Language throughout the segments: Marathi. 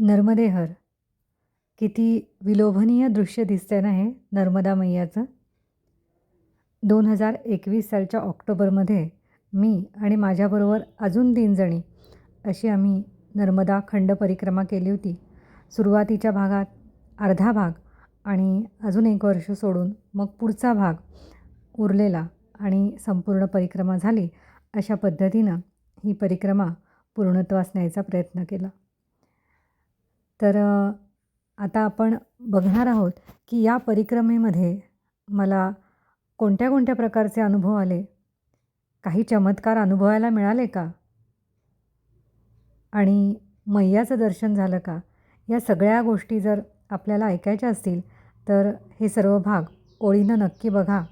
नर्मदेहर. किती विलोभनीय दृश्य दिसतंय ना हे नर्मदा मैयाचं. दोन हजार एकवीस सालच्या ऑक्टोबरमध्ये मी आणि माझ्याबरोबर अजून तीन जणी अशी आम्ही नर्मदा खंड परिक्रमा केली होती. सुरुवातीच्या भागात अर्धा भाग आणि अजून एक वर्ष सोडून मग पुढचा भाग उरलेला आणि संपूर्ण परिक्रमा झाली अशा पद्धतीनं ही परिक्रमा पूर्णत्वास न्यायचा प्रयत्न केला. तर आता आपण बघणार आहोत की या परिक्रमेमध्ये मला कोणत्या कोणत्या प्रकारचे अनुभव आले? काही चमत्कार अनुभवायला मिळाले का? आणि मैयाचं दर्शन झालं का? या सगळ्या गोष्टी जर आपल्याला ऐकायच्या असतील तर हे सर्व भाग ओळीनं नक्की बघा.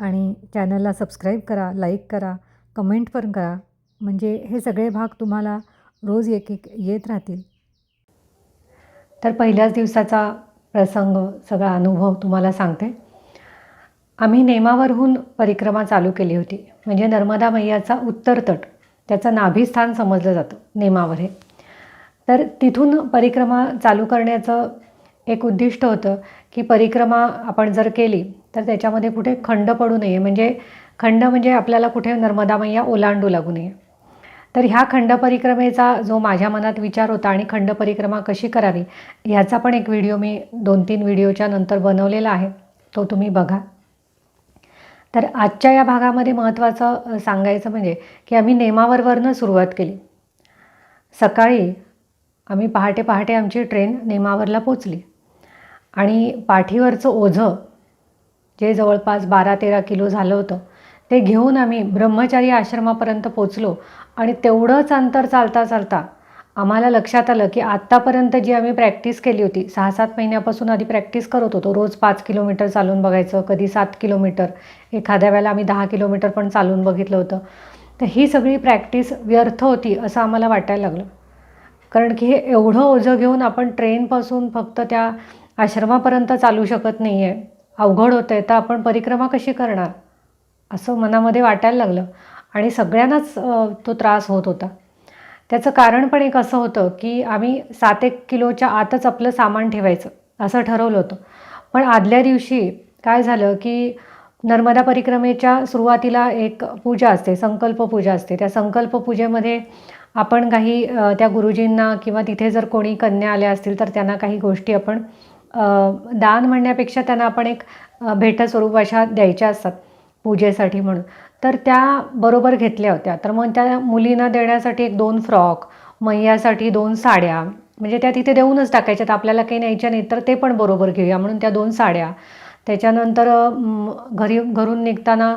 आणि चॅनलला सबस्क्राईब करा लाईक करा कमेंट पण करा. म्हणजे हे सगळे भाग तुम्हाला रोज एक एक येत राहतील. तर पहिल्याच दिवसाचा प्रसंग सगळा अनुभव तुम्हाला सांगते. आम्ही नेमावरहून परिक्रमा चालू केली होती. म्हणजे नर्मदा मैयाचा उत्तर तट त्याचं नाभिस्थान समजलं जातं नेमावर हे. तर तिथून परिक्रमा चालू करण्याचं एक उद्दिष्ट होतं की परिक्रमा आपण जर केली तर त्याच्यामध्ये कुठे खंड पडू नये. म्हणजे खंड म्हणजे आपल्याला कुठे नर्मदा मैया ओलांडू लागू नये. तर ह्या खंड परिक्रमेचा जो माझ्या मनात विचार होता आणि खंड परिक्रमा कशी करावी ह्याचा पण एक व्हिडिओ मी दोन तीन व्हिडिओच्या नंतर बनवलेला आहे तो तुम्ही बघा. तर आजच्या या भागामध्ये महत्त्वाचं सांगायचं म्हणजे की आम्ही नेमावरवरनं सुरुवात केली. सकाळी आम्ही पहाटे पहाटे आमची ट्रेन नेमावरला पोचली आणि पाठीवरचं ओझं जे जवळपास बारा तेरा किलो झालं होतं ते घेऊन आम्ही ब्रह्मचारी आश्रमापर्यंत पोचलो आणि तेवढंच अंतर चालता चालता आम्हाला लक्षात आलं की आत्तापर्यंत जी आम्ही प्रॅक्टिस केली होती सहा सात महिन्यापासून आधी प्रॅक्टिस करत होतो रोज पाच किलोमीटर चालून बघायचं कधी सात किलोमीटर एखाद्या वेळेला आम्ही दहा किलोमीटर पण चालून बघितलं होतं. तर ही सगळी प्रॅक्टिस व्यर्थ होती असं आम्हाला वाटायला लागलं. कारण की हे एवढं ओझं घेऊन आपण ट्रेनपासून फक्त त्या आश्रमापर्यंत चालू शकत नाही आहे अवघड होतं आहे तर आपण परिक्रमा कशी करणार? असं मनामध्ये वाटायला लागलं. आणि सगळ्यांनाच तो त्रास होत होता. त्याचं कारण पण एक असं होतं की आम्ही सात एक किलोच्या आतच आपलं सामान ठेवायचं असं ठरवलं होतं. पण आदल्या दिवशी काय झालं की नर्मदा परिक्रमेच्या सुरुवातीला एक पूजा असते संकल्प पूजा असते. त्या संकल्प पूजेमध्ये आपण काही त्या गुरुजींना किंवा तिथे जर कोणी कन्या आल्या असतील तर त्यांना काही गोष्टी आपण दान म्हणण्यापेक्षा त्यांना आपण एक भेटस्वरूप अशा द्यायच्या असतात. पूजेसाठी म्हणून. तर त्या बरोबर घेतल्या होत्या. तर मग त्या मुलींना देण्यासाठी एक दोन फ्रॉक मैयासाठी दोन साड्या म्हणजे त्या तिथे देऊनच टाकायच्यात आपल्याला काही न्यायच्या नाही तर ते पण बरोबर घेऊया म्हणून त्या दोन साड्या. त्याच्यानंतर घरी घरून निघताना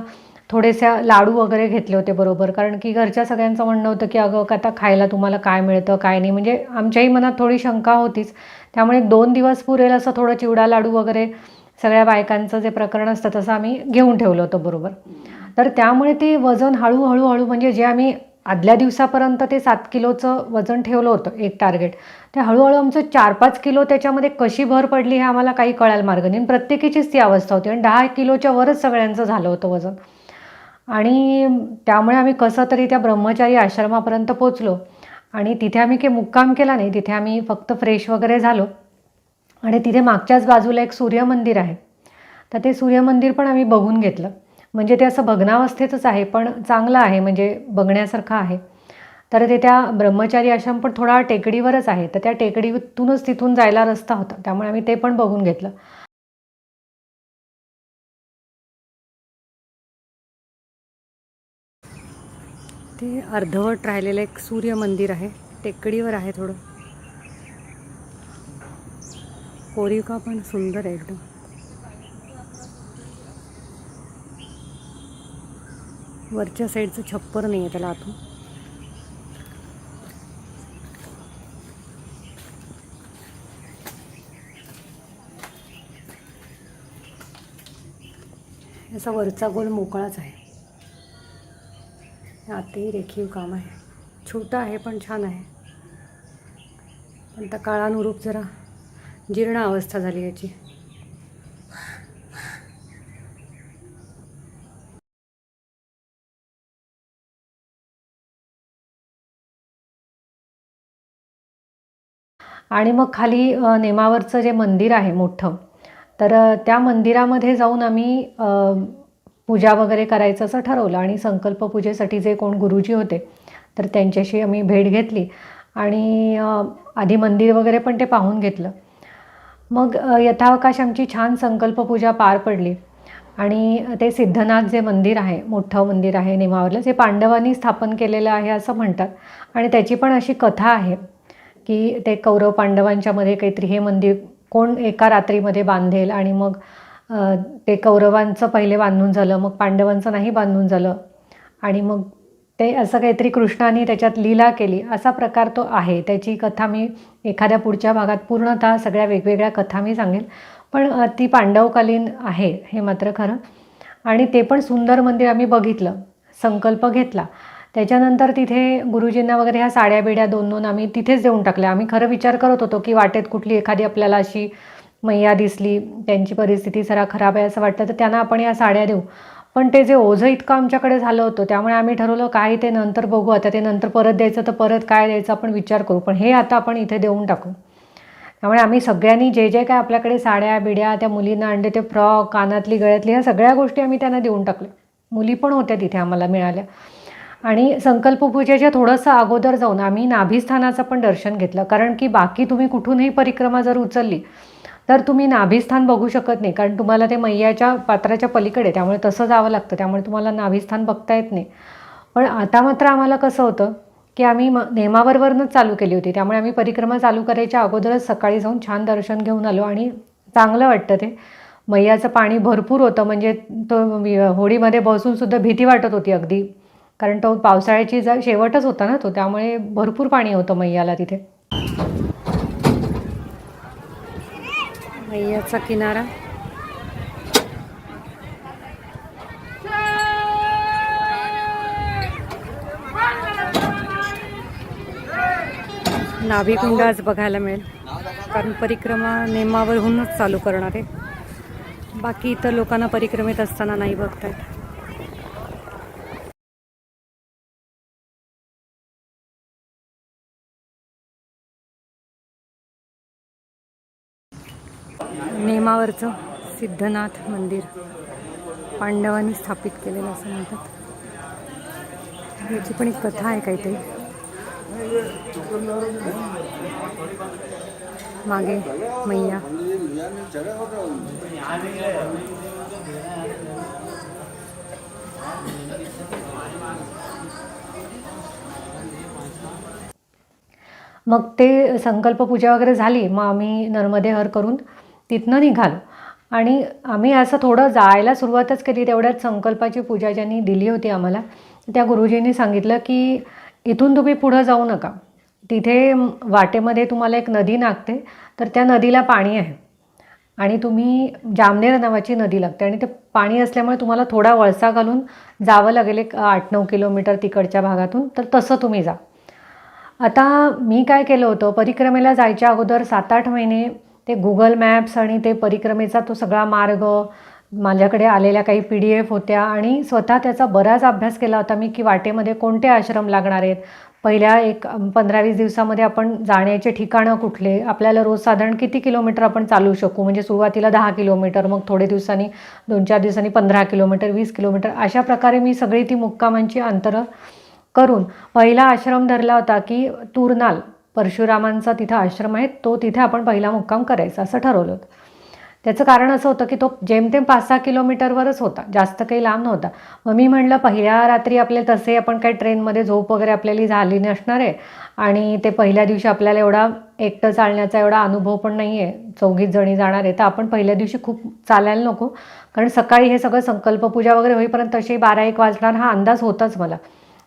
थोडेसे लाडू वगैरे घेतले होते बरोबर. कारण की घरच्या सगळ्यांचं म्हणणं होतं की अगं आता खायला तुम्हाला काय मिळतं काय नाही? म्हणजे आमच्याही मनात थोडी शंका होतीच. त्यामुळे दोन दिवस पुरेल असं थोडं चिवडा लाडू वगैरे सगळ्या बायकांचं जे प्रकरण असतं तसं आम्ही घेऊन ठेवलं होतं बरोबर. तर त्यामुळे ते वजन हळूहळू हळू म्हणजे जे आम्ही आदल्या दिवसापर्यंत ते सात किलोचं वजन ठेवलं होतं एक टार्गेट ते हळूहळू आमचं चार पाच किलो त्याच्यामध्ये कशी भर पडली हे आम्हाला काही कळायला मार्ग नाही. प्रत्येकीचीच ती अवस्था होती आणि दहा किलोच्या वरच सगळ्यांचं झालं होतं वजन. आणि त्यामुळे आम्ही कसं तरी त्या ब्रह्मचारी आश्रमापर्यंत पोचलो. आणि तिथे आम्ही काही मुक्काम केला नाही तिथे आम्ही फक्त फ्रेश वगैरे झालो. आणि तिथे मागच्याच बाजूला एक सूर्यमंदिर आहे. तर ते सूर्यमंदिर पण आम्ही बघून घेतलं. म्हणजे ते असं भग्नावस्थेतच आहे पण चांगलं आहे म्हणजे बघण्यासारखं आहे. तर ते त्या ब्रह्मचारी आश्रम पण थोडा टेकडीवरच आहे. तर त्या टेकडीतूनच तिथून जायला रस्ता होता. त्यामुळे आम्ही ते पण बघून घेतलं. ते अर्धवट राहिलेलं एक सूर्य मंदिर आहे. टेकडीवर आहे थोडं. कोरिका पण सुंदर आहे एकदम. वरच्या साईडचं छप्पर नाही आहे त्याला आतून. याचा वरचा गोल मोकळाच आहे. आतही रेखीव काम आहे. छोटं आहे पण छान आहे. पण त्या काळानुरूप जरा जीर्ण अवस्था झाली याची. आणि मग खाली नेमावरचं जे मंदिर आहे मोठं तर त्या मंदिरामध्ये जाऊन आम्ही पूजा वगैरे करायचं असं ठरवलं आणि संकल्प पूजेसाठी जे कोण गुरुजी होते तर त्यांच्याशी आम्ही भेट घेतली आणि आधी मंदिर वगैरे पण ते पाहून घेतलं. मग यथावकाश आमची छान संकल्पपूजा पार पडली. आणि ते सिद्धनाथ जे मंदिर आहे मोठं मंदिर आहे नेमावरलं जे पांडवांनी स्थापन केलेलं आहे असं म्हणतात. आणि त्याची पण अशी कथा आहे की ते कौरव पांडवांच्यामध्ये काहीतरी हे मंदिर कोण एका रात्रीमध्ये बांधेल आणि मग ते कौरवांचं पहिले बांधून झालं मग पांडवांचं नाही बांधून झालं. आणि मग ते असं काहीतरी कृष्णाने त्याच्यात लीला केली. असा प्रकार तो आहे. त्याची कथा मी एखाद्या पुढच्या भागात पूर्णतः सगळ्या वेगवेगळ्या कथा मी सांगेन. पण ती पांडवकालीन आहे हे मात्र खरं. आणि ते पण सुंदर मंदिर आम्ही बघितलं संकल्प घेतला. त्याच्यानंतर तिथे गुरुजींना वगैरे ह्या साड्या बिड्या दोन दोन आम्ही तिथेच देऊन टाकल्या. आम्ही खरं विचार करत होतो की वाटेत कुठली एखादी आपल्याला अशी मैया दिसली त्यांची परिस्थिती जरा खराब आहे असं वाटतं तर त्यांना आपण या साड्या देऊ. पण ते जे ओझं इतकं आमच्याकडे झालं होतं त्यामुळे आम्ही ठरवलं काय ते नंतर बघू आता ते नंतर परत द्यायचं तर परत काय द्यायचं आपण विचार करू पण हे आता आपण इथे देऊन टाकू. त्यामुळे आम्ही सगळ्यांनी जे जे काय आपल्याकडे साड्या बिड्या त्या मुलींना आणले ते फ्रॉक कानातली गळ्यातली ह्या सगळ्या गोष्टी आम्ही त्यांना देऊन टाकल्या. मुली पण होत्या तिथे आम्हाला मिळाल्या. आणि संकल्पपूजेच्या थोडंसं अगोदर जाऊन आम्ही नाभिस्थानाचं पण दर्शन घेतलं कारण की बाकी तुम्ही कुठूनही परिक्रमा जर उचलली तर तुम्ही नाभिस्थान बघू शकत नाही कारण तुम्हाला ते मैयाच्या पात्राच्या पलीकडे त्यामुळे तसं जावं लागतं त्यामुळे तुम्हाला नाभिस्थान बघता येत नाही. पण आता मात्र आम्हाला कसं होतं की आम्ही म नेमावरवरनंच चालू केली होती त्यामुळे आम्ही परिक्रमा चालू करायच्या अगोदरच सकाळी जाऊन छान दर्शन घेऊन आलो आणि चांगलं वाटतं ते. मैयाचं पाणी भरपूर होतं म्हणजे तो होडीमध्ये बसूनसुद्धा भीती वाटत होती अगदी कारण तो पावसाळ्याची जा शेवटच होता ना तो त्यामुळे भरपूर पाणी होतं मैयाला तिथे. याचा किनारा. नाभिकुंड आज बघायला मिळेल. कारण परिक्रमा नेमावरहूनच चालू करणार आहे. बाकी इतर लोकांना परिक्रमेत असताना नाही बघतायत. नेमावरचं सिद्धनाथ मंदिर पांडवांनी स्थापित केलेलं असं म्हणतात. याची पण एक कथा आहे काहीतरी. मागे मैया. मग ते संकल्पपूजा वगैरे झाली मग आम्ही नर्मदे हर करून तिथनं निघालो. आणि आम्ही असं थोडं जायला सुरुवातच केली. तेवढ्यात संकल्पाची पूजा ज्यांनी दिली होती आम्हाला त्या गुरुजींनी सांगितलं की इथून तुम्ही पुढं जाऊ नका. तिथे वाटेमध्ये तुम्हाला एक नदी नागते तर त्या नदीला पाणी आहे. आणि तुम्ही जामनेर नावाची नदी लागते आणि ते पाणी असल्यामुळे तुम्हाला थोडा वळसा घालून जावं लागेल एक आठ नऊ किलोमीटर तिकडच्या भागातून तर तसं तुम्ही जा. आता मी काय केलं होतं परिक्रमेला जायच्या अगोदर सात आठ महिने ते गुगल मॅप्स आणि ते परिक्रमेचा तो सगळा मार्ग माझ्याकडे आलेल्या काही पी डी एफ होत्या आणि स्वतः त्याचा बराच अभ्यास केला होता मी की वाटेमध्ये कोणते आश्रम लागणार आहेत. पहिल्या एक पंधरा वीस दिवसामध्ये आपण जाण्याचे ठिकाणं कुठले आपल्याला रोज साधारण किती किलोमीटर आपण चालू शकू? म्हणजे सुरुवातीला दहा किलोमीटर मग थोडे दिवसांनी दोन चार दिवसांनी पंधरा किलोमीटर वीस किलोमीटर अशा प्रकारे मी सगळी ती मुक्कामांची अंतरं करून पहिला आश्रम धरला होता की तुरनाल. परशुरामांचा तिथं आश्रम आहे तो तिथे आपण पहिला मुक्काम करायचा असं ठरवलं होतं. त्याचं कारण असं होतं की तो जेमतेम पाच सहा किलोमीटरवरच होता जास्त काही लांब नव्हता. मग मी म्हटलं पहिल्या रात्री आपले तसे आपण काही ट्रेनमध्ये झोप वगैरे आपल्याला झाली नसणार आहे आणि ते पहिल्या दिवशी आपल्याला एवढा एकटं चालण्याचा एवढा अनुभव पण नाही आहे चौघीत जणी जाणार आहे तर आपण पहिल्या दिवशी खूप चालायला नको. कारण सकाळी हे सगळं संकल्पपूजा वगैरे होईपर्यंत तशी बारा एक वाजणार हा अंदाज होताच मला.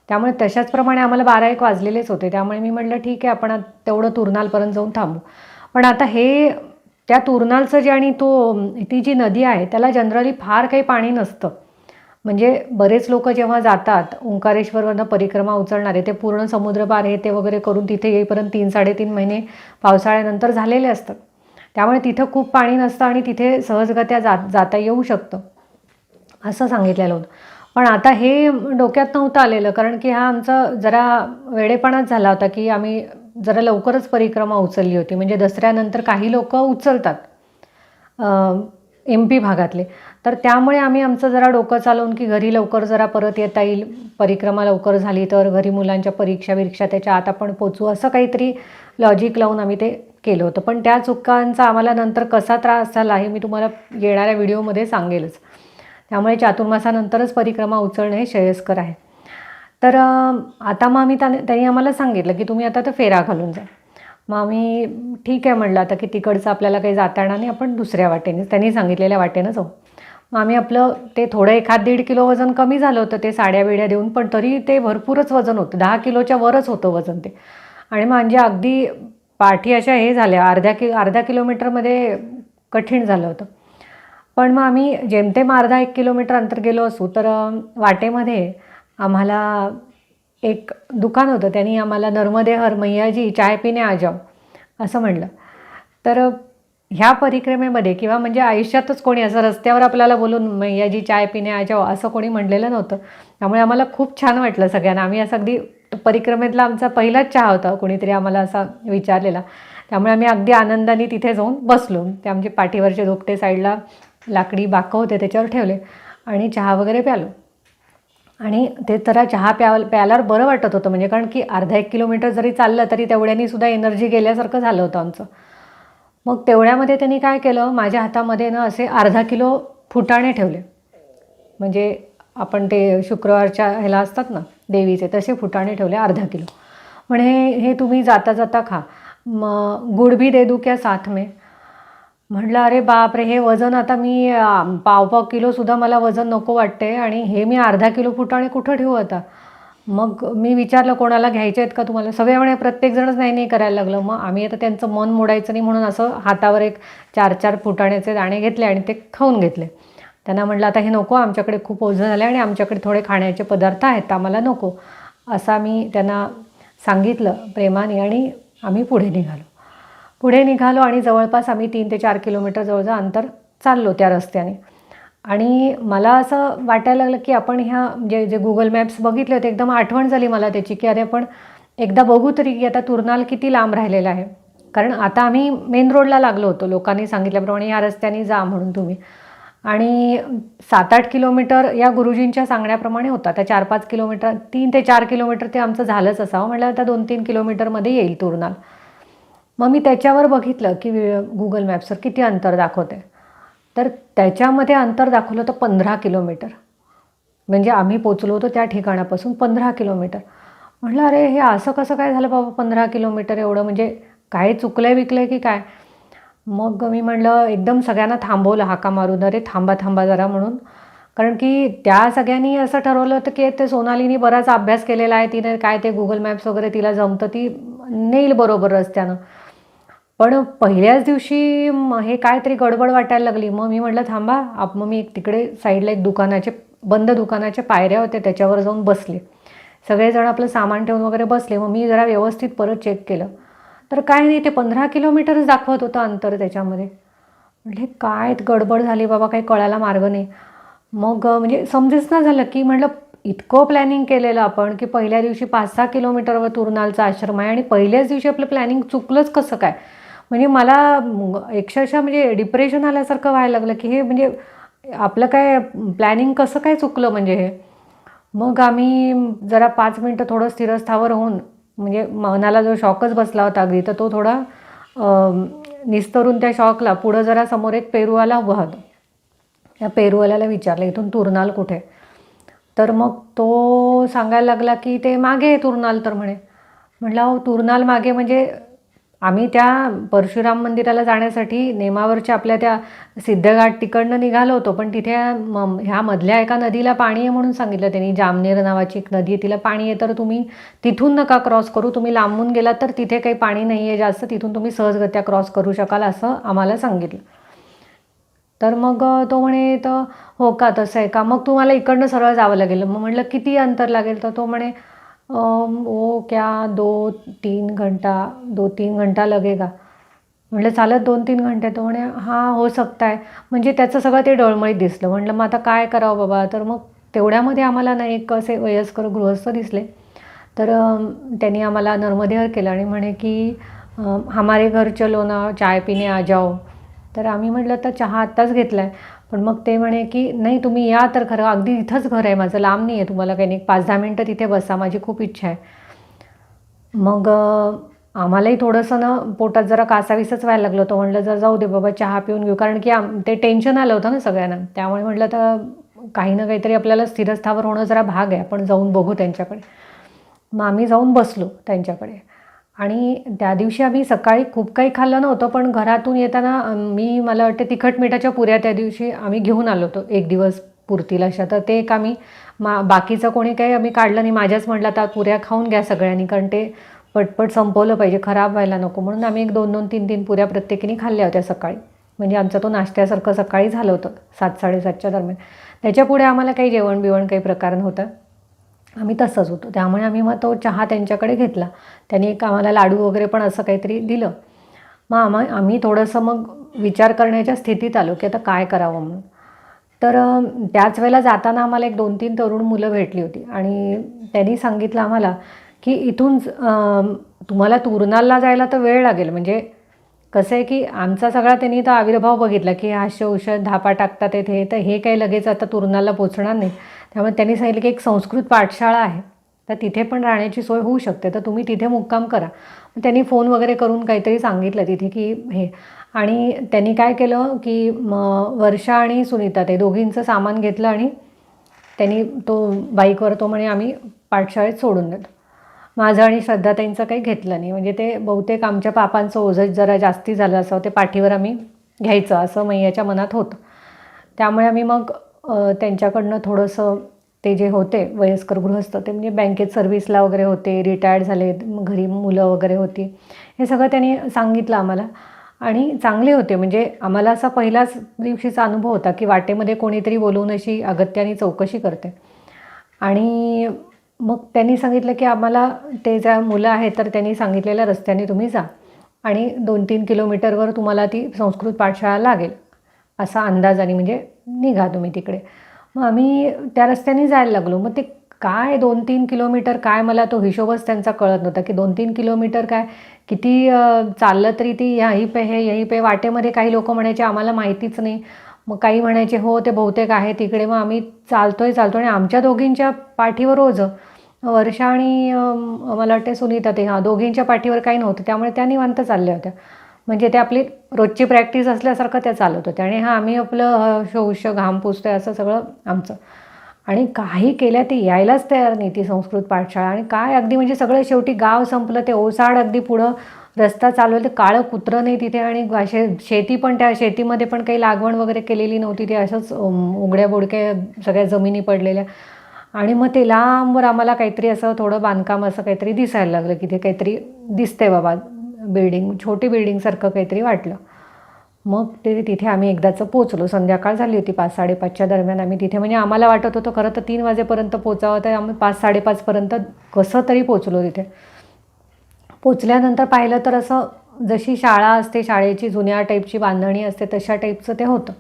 त्यामुळे तशाचप्रमाणे आम्हाला बारा एक वाजलेलेच होते. त्यामुळे मी म्हटलं ठीक आहे आपण तेवढं तुरनालपर्यंत जाऊन थांबू. पण आता हे त्या तुरनालचं जे आणि तो ती जी नदी आहे त्याला जनरली फार काही पाणी नसतं. म्हणजे बरेच लोक जेव्हा जातात ओंकारेश्वरवरनं परिक्रमा उचलणारे ते पूर्ण समुद्रपार हे ते वगैरे करून तिथे येईपर्यंत तीन साडेतीन महिने पावसाळ्यानंतर झालेले असतात. त्यामुळे तिथं खूप पाणी नसतं आणि तिथे सहजगत्या जात जाता येऊ शकतं असं सांगितलेलं होतं. पण आता हे डोक्यात नव्हतं आलेलं कारण की हा आमचा जरा वेडेपणाच झाला होता की आम्ही जरा लवकरच परिक्रमा उचलली होती. म्हणजे दसऱ्यानंतर काही लोक उचलतात एम पी भागातले. तर त्यामुळे आम्ही आमचं जरा डोकं चालवून की घरी लवकर जरा परत येता येईल परिक्रमा लवकर झाली तर घरी मुलांच्या परीक्षा विरीक्षा त्याच्या आत आपण पोचू असं काहीतरी लॉजिक लावून आम्ही ते केलं होतं. पण त्या चुकांचा आम्हाला नंतर कसा त्रास झाला हे मी तुम्हाला येणाऱ्या व्हिडिओमध्ये सांगेलच. त्यामुळे चातुर्मासानंतरच परिक्रमा उचलणं हे श्रेयस्कर आहे. तर आता मग आम्ही त्याने त्यांनी आम्हाला सांगितलं की तुम्ही आता तर फेरा घालून जा. मग आम्ही ठीक आहे म्हणलं आता की तिकडचं आपल्याला काही जाता येणार नाही आपण दुसऱ्या वाटेने त्यांनी सांगितलेल्या वाटेनं जाऊ. मग आम्ही आपलं ते थोडं एखाद दीड किलो वजन कमी झालं होतं ते साड्या बिड्या देऊन पण तरी ते भरपूरच वजन होतं दहा किलोच्या वरच होतं वजन ते. आणि म्हणजे अगदी पाठी अशा हे झाल्या अर्ध्या कि अर्ध्या किलोमीटरमध्ये कठीण झालं होतं. पण मग आम्ही जेमतेम अर्धा एक किलोमीटर अंतर गेलो असू तर वाटेमध्ये आम्हाला एक दुकान होतं. त्यांनी आम्हाला नर्मदे हर मैयाजी चाय पिणे आजाव असं म्हणलं. तर ह्या परिक्रमेमध्ये किंवा म्हणजे आयुष्यातच कोणी असं रस्त्यावर आपल्याला बोलून मैयाजी चाय पिणे आ असं कोणी म्हणलेलं नव्हतं. त्यामुळे आम्हाला खूप छान वाटलं सगळ्यांना. आम्ही असं अगदी परिक्रमेतला आमचा पहिलाच चहा होता कोणीतरी आम्हाला असा विचारलेला. त्यामुळे आम्ही अगदी आनंदाने तिथे जाऊन बसलो. ते आमचे पाठीवरचे दोपटे साईडला लाकडी बाकं होते त्याच्यावर ठेवले आणि चहा वगैरे प्यालो. आणि ते जरा चहा प्या प्यायल्यावर बरं वाटत होतं म्हणजे कारण की अर्धा एक किलोमीटर जरी चाललं तरी तेवढ्यानी सुद्धा एनर्जी गेल्यासारखं झालं होतं आमचं. मग तेवढ्यामध्ये त्यांनी काय केलं माझ्या हातामध्ये ना असे अर्धा किलो फुटाणे ठेवले. म्हणजे आपण ते शुक्रवारच्या ह्याला असतात ना देवीचे तसे फुटाणे ठेवले अर्धा किलो. म्हणे हे तुम्ही जाता जाता खा. मग गुड भी दे दू क्या साथ में. म्हटलं अरे बापरे हे वजन आता मी पाव पाव किलोसुद्धा मला वजन नको वाटते आणि हे मी अर्धा किलो फुटाणे कुठं ठेवू आता? मग मी विचारलं कोणाला घ्यायचे आहेत का तुम्हाला? सगळे म्हणे प्रत्येकजणच नाही नाही करायला लागलं. मग आम्ही आता त्यांचं मन मोडायचं नाही म्हणून असं हातावर एक चार चार फुटाण्याचे दाणे घेतले आणि ते खाऊन घेतले. त्यांना म्हटलं आता हे नको आमच्याकडे खूप ओझं झालं आणि आमच्याकडे थोडे खाण्याचे पदार्थ आहेत तर आम्हाला नको. असं मी त्यांना सांगितलं प्रेमाने आणि आम्ही पुढे निघालो. पुढे निघालो आणि जवळपास आम्ही तीन ते चार किलोमीटर जवळजवळ अंतर चाललो त्या रस्त्याने. आणि मला असं वाटायला लागलं की आपण ह्या जे जे गुगल मॅप्स बघितले होते एकदम आठवण झाली मला त्याची की अरे आपण एकदा बघू तरी की आता तुरनाल किती लांब राहिलेला आहे. कारण आता आम्ही मेन रोडला लागलो होतो लोकांनी सांगितल्याप्रमाणे या रस्त्याने जा म्हणून तुम्ही. आणि सात आठ किलोमीटर या गुरुजींच्या सांगण्याप्रमाणे होता. त्या चार पाच किलोमीटर तीन ते चार किलोमीटर ते आमचं झालंच असावं. म्हटलं आता दोन तीन किलोमीटरमध्ये येईल तुरनाल. मग मी त्याच्यावर बघितलं की गुगल मॅप्सवर किती अंतर दाखवते. तर त्याच्यामध्ये अंतर दाखवलं होतं पंधरा किलोमीटर. म्हणजे आम्ही पोचलो होतो त्या ठिकाणापासून पंधरा किलोमीटर. म्हटलं अरे हे असं कसं काय झालं बाबा पंधरा किलोमीटर एवढं? म्हणजे काय चुकलं विकलंय विकलं की काय? मग मी म्हणलं एकदम सगळ्यांना थांबवलं हाका मारून. अरे थांबा थांबा जरा म्हणून. कारण की त्या सगळ्यांनी असं ठरवलं होतं की ते सोनालीनी बराच अभ्यास केलेला आहे. तिने काय ते गुगल मॅप्स वगैरे तिला जमतं ती नेईल बरोबर रस्त्यानं. पण पहिल्याच दिवशी म- हे काहीतरी गडबड वाटायला लागली. मग मी म्हटलं थांबा आप मग मी तिकडे साईडला एक दुकानाचे बंद दुकानाच्या पायऱ्या होत्या त्याच्यावर जाऊन बसले. सगळेजण आपलं सामान ठेवून वगैरे बसले. मग मी जरा व्यवस्थित परत चेक केलं. तर काय नाही ते पंधरा किलोमीटरच दाखवत होतं अंतर त्याच्यामध्ये. म्हटले काय गडबड झाली बाबा काही कळायला मार्ग नाही. मग म्हणजे समजेच ना झालं की म्हटलं इतकं प्लॅनिंग केलेलं आपण की पहिल्या दिवशी पाच सहा किलोमीटरवर तुरनालचा आश्रम आहे आणि पहिल्याच दिवशी आपलं प्लॅनिंग चुकलंच कसं काय? म्हणजे मला अक्षरशः म्हणजे डिप्रेशन आल्यासारखं व्हायला लागलं की हे म्हणजे आपलं काय प्लॅनिंग कसं काय चुकलं म्हणजे हे? मग आम्ही जरा पाच मिनटं थोडं स्थिरस्थावर होऊन म्हणजे मनाला जो शॉकच बसला होता अगदी तर तो थोडा निस्तरून त्या शॉकला पुढं जरा समोर एक पेरूवाला उभा होता त्या पेरूवाल्याला विचारलं इथून तुरनाल कुठे? तर मग तो सांगायला लागला की ते मागे आहे तुरनाल तर म्हणे. म्हटलं अहो तुरनाल मागे म्हणजे आम्ही त्या परशुराम मंदिराला जाण्यासाठी नेमावरच्या आपल्या त्या सिद्धघाट तिकडनं निघालो होतो पण तिथे म ह्या मधल्या एका नदीला पाणी आहे म्हणून सांगितलं त्यांनी. जामनेर नावाची एक नदी आहे तिला पाणी आहे तर तुम्ही तिथून नका क्रॉस करू. तुम्ही लांबून गेलात तर तिथे काही पाणी नाही आहे जास्त तिथून तुम्ही सहजगत्या क्रॉस करू शकाल असं आम्हाला सांगितलं. तर मग तो म्हणे तर हो का तसं आहे का? मग तुम्हाला इकडनं सरळ जावं लागेल. मग म्हटलं किती अंतर लागेल? तर तो म्हणे वो ओ क्या दो तीन घंटा दो तीन घंटा लगेगा? म्हटलं चालत दोन तीन घंटे. तो म्हणे हां हो सकता आहे म्हणजे त्याचं सगळं ते डळमळीत दिसलं. म्हटलं मग आता काय करावं बाबा? तर मग तेवढ्यामध्ये आम्हाला ना एक असे वयस्कर गृहस्थ दिसले. तर त्यांनी आम्हाला नर्मदेवर केलं आणि म्हणे की हमारे घर चलो ना चाय पिणे आ जाओ. तर आम्ही म्हटलं तर चहा आत्ताच घेतला आहे पण मग ते म्हणे की नाही तुम्ही या तर खरं अगदी इथंच घर आहे माझं लांब नाही आहे तुम्हाला काही नाही. पाच दहा मिनटं तिथे बसा माझी खूप इच्छा आहे. मग आम्हालाही थोडंसं ना पोटात जरा कासावीसच व्हायला लागलं होतं. म्हटलं जर जाऊ दे बाबा चहा पिऊन घेऊ. कारण की आम ते टेन्शन आलं होतं ना सगळ्यांना. त्यामुळे म्हटलं तर काही ना काहीतरी आपल्याला स्थिरस्थावर होणं जरा भाग आहे. आपण जाऊन बघू त्यांच्याकडे. मग आम्ही जाऊन बसलो त्यांच्याकडे. आणि त्या दिवशी आम्ही सकाळी खूप काही खाल्लं नव्हतं पण घरातून येताना मी मला वाटते तिखट मिठाच्या पुऱ्या त्या दिवशी आम्ही घेऊन आलो होतो एक दिवस पुरतील अशा. तर ते एक आम्ही मा बाकीचं कोणी काही आम्ही काढलं नाही माझ्याच म्हटलं आता पुऱ्या खाऊन घ्या सगळ्यांनी कारण ते पटपट संपवलं पाहिजे खराब व्हायला नको. म्हणून आम्ही एक दोन दोन तीन तीन पुऱ्या प्रत्येकीने खाल्ल्या होत्या सकाळी. म्हणजे आमचं तो नाश्त्यासारखं सकाळी झालं होतं सात साडेसातच्या दरम्यान. त्याच्यापुढे आम्हाला काही जेवण बिवण काही प्रकार नव्हता. आम्ही तसंच होतो. त्यामुळे आम्ही मग तो चहा त्यांच्याकडे घेतला. त्यांनी एक आम्हाला लाडू वगैरे पण असं काहीतरी दिलं. मग आम्हा आम्ही थोडंसं मग विचार करण्याच्या स्थितीत आलो की आता काय करावं म्हणून. तर त्याच वेळेला जाताना आम्हाला एक दोन तीन तरुण मुलं भेटली होती. आणि त्यांनी सांगितलं आम्हाला की इथून तुम्हाला तुरणाला जायला तर वेळ लागेल. म्हणजे कसं आहे की आमचा सगळा त्यांनी तर आविर्भाव बघितला की असे औषध धापा टाकतात येथे तर हे काही लगेच आता तुरणाला पोचणार नाही. त्यामुळे त्यांनी सांगितलं की एक संस्कृत पाठशाळा आहे तर तिथे पण राहण्याची सोय होऊ शकते तर तुम्ही तिथे मुक्काम करा. त्यांनी फोन वगैरे करून काहीतरी सांगितलं तिथे की हे. आणि त्यांनी काय केलं की म वर्षा आणि सुनीता ते दोघींचं सामान घेतलं आणि त्यांनी तो बाईकवर तो म्हणे आम्ही पाठशाळेत सोडून देतो. माझं आणि श्रद्धाताईंचं काही घेतलं नाही. म्हणजे ते बहुतेक आमच्या पापांचं ओझं जरा जास्ती झालं असं ते पाठीवर आम्ही घ्यायचं असं मैयाच्या मनात होतं. त्यामुळे आम्ही मग त्यांच्याकडनं थोडंसं ते जे होते वयस्कर गृहस्थ ते म्हणजे बँकेत सर्व्हिसला वगैरे होते रिटायर्ड झाले घरी मुलं वगैरे होती. हे सगळं त्यांनी सांगितलं आम्हाला. आणि चांगले होते म्हणजे आम्हाला असा पहिलाच दिवशीचा अनुभव होता की वाटेमध्ये कोणीतरी बोलवून अशी अगत्याने चौकशी करते. आणि मग त्यांनी सांगितलं की आम्हाला ते ज्या मुलं आहेत तर त्यांनी सांगितलेल्या रस्त्याने तुम्ही जा. आणि दोन तीन किलोमीटरवर तुम्हाला ती संस्कृत पाठशाळा लागेल. असा अंदाजाने म्हणजे निघा तुम्ही तिकडे. मग आम्ही त्या रस्त्याने जायला लागलो. मग ते काय दोन तीन किलोमीटर काय मला तो हिशोबच त्यांचा कळत नव्हता की दोन तीन किलोमीटर काय किती चाललं तरी ती याही पे हे यही पे वाटेमध्ये काही लोक म्हणायचे आम्हाला माहितीच नाही. मग काही म्हणायचे हो ते बहुतेक आहे तिकडे. मग आम्ही चालतोय चालतो आणि आमच्या दोघींच्या पाठीवर रोज वर्षा आणि मला वाटते सुनीता ते हां दोघींच्या पाठीवर काही नव्हतं. त्यामुळे त्या निवांत चालल्या होत्या. म्हणजे ते आपली रोजची प्रॅक्टिस असल्यासारखं त्या चालत होत्या. आणि हा आम्ही आपलं अ, शौष्य घाम पुसतोय असं सगळं आमचं. आणि काही केल्या ते यायलाच तयार नाही ती संस्कृत पाठशाळा. आणि काय अगदी म्हणजे सगळं शेवटी गाव संपलं ते ओसाड अगदी पुढं रस्ता चालू आहे ते काळं कुत्रं नाही तिथे. आणि असे शेती पण त्या शेतीमध्ये पण काही लागवण वगैरे केलेली नव्हती. ते असंच उघड्या बोडक्या सगळ्या जमिनी पडलेल्या. आणि मग ते लांबवर आम्हाला काहीतरी असं थोडं बांधकाम असं काहीतरी दिसायला लागलं की ते काहीतरी दिसतंय बाबा. बिल्डिंग छोटी बिल्डिंगसारखं काहीतरी वाटलं. मग ते तिथे आम्ही एकदाचं पोचलो संध्याकाळ झाली होती पाच साडेपाचच्या दरम्यान आम्ही तिथे. म्हणजे आम्हाला वाटत होतं खरं तर तीन वाजेपर्यंत पोचावं तर आम्ही पाच साडेपाचपर्यंत कसं तरी पोचलो तिथे. पोचल्यानंतर पाहिलं तर असं जशी शाळा असते शाळेची जुन्या टाईपची बांधणी असते तशा टाईपचं ते होतं.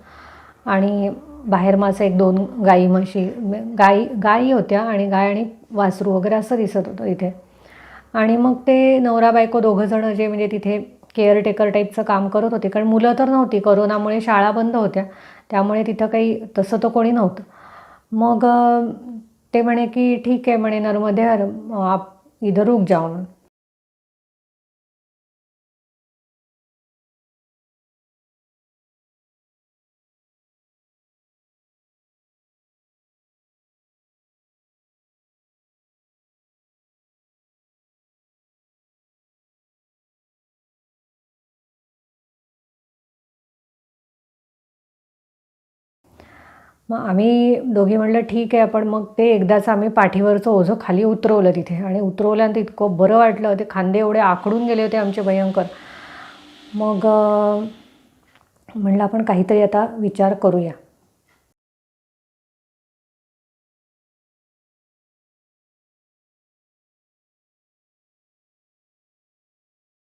आणि बाहेर माझं एक दोन गाई म्हशी गाई गाई होत्या आणि गाय आणि वासरू वगैरे असं दिसत होतं इथे. आणि मग ते नवरा बायको दोघंजणं जे म्हणजे तिथे केअरटेकर टाईपचं काम करत होते कारण मुलं तर नव्हती करोनामुळे शाळा बंद होत्या त्यामुळे तिथं काही तसं तर कोणी नव्हतं. मग ते म्हणे की ठीक आहे म्हणे नर्मदे हर आप इधर रुक म्हणून. मग आम्ही दोघी म्हणलं ठीक आहे आपण मग ते एकदाचं आम्ही पाठीवरचं ओझं खाली उतरवलं तिथे. आणि उतरवल्यानंतर इतकं बरं वाटलं ते खांदे एवढे आकडून गेले होते आमचे भयंकर. मग म्हणलं आपण काहीतरी आता विचार करूया.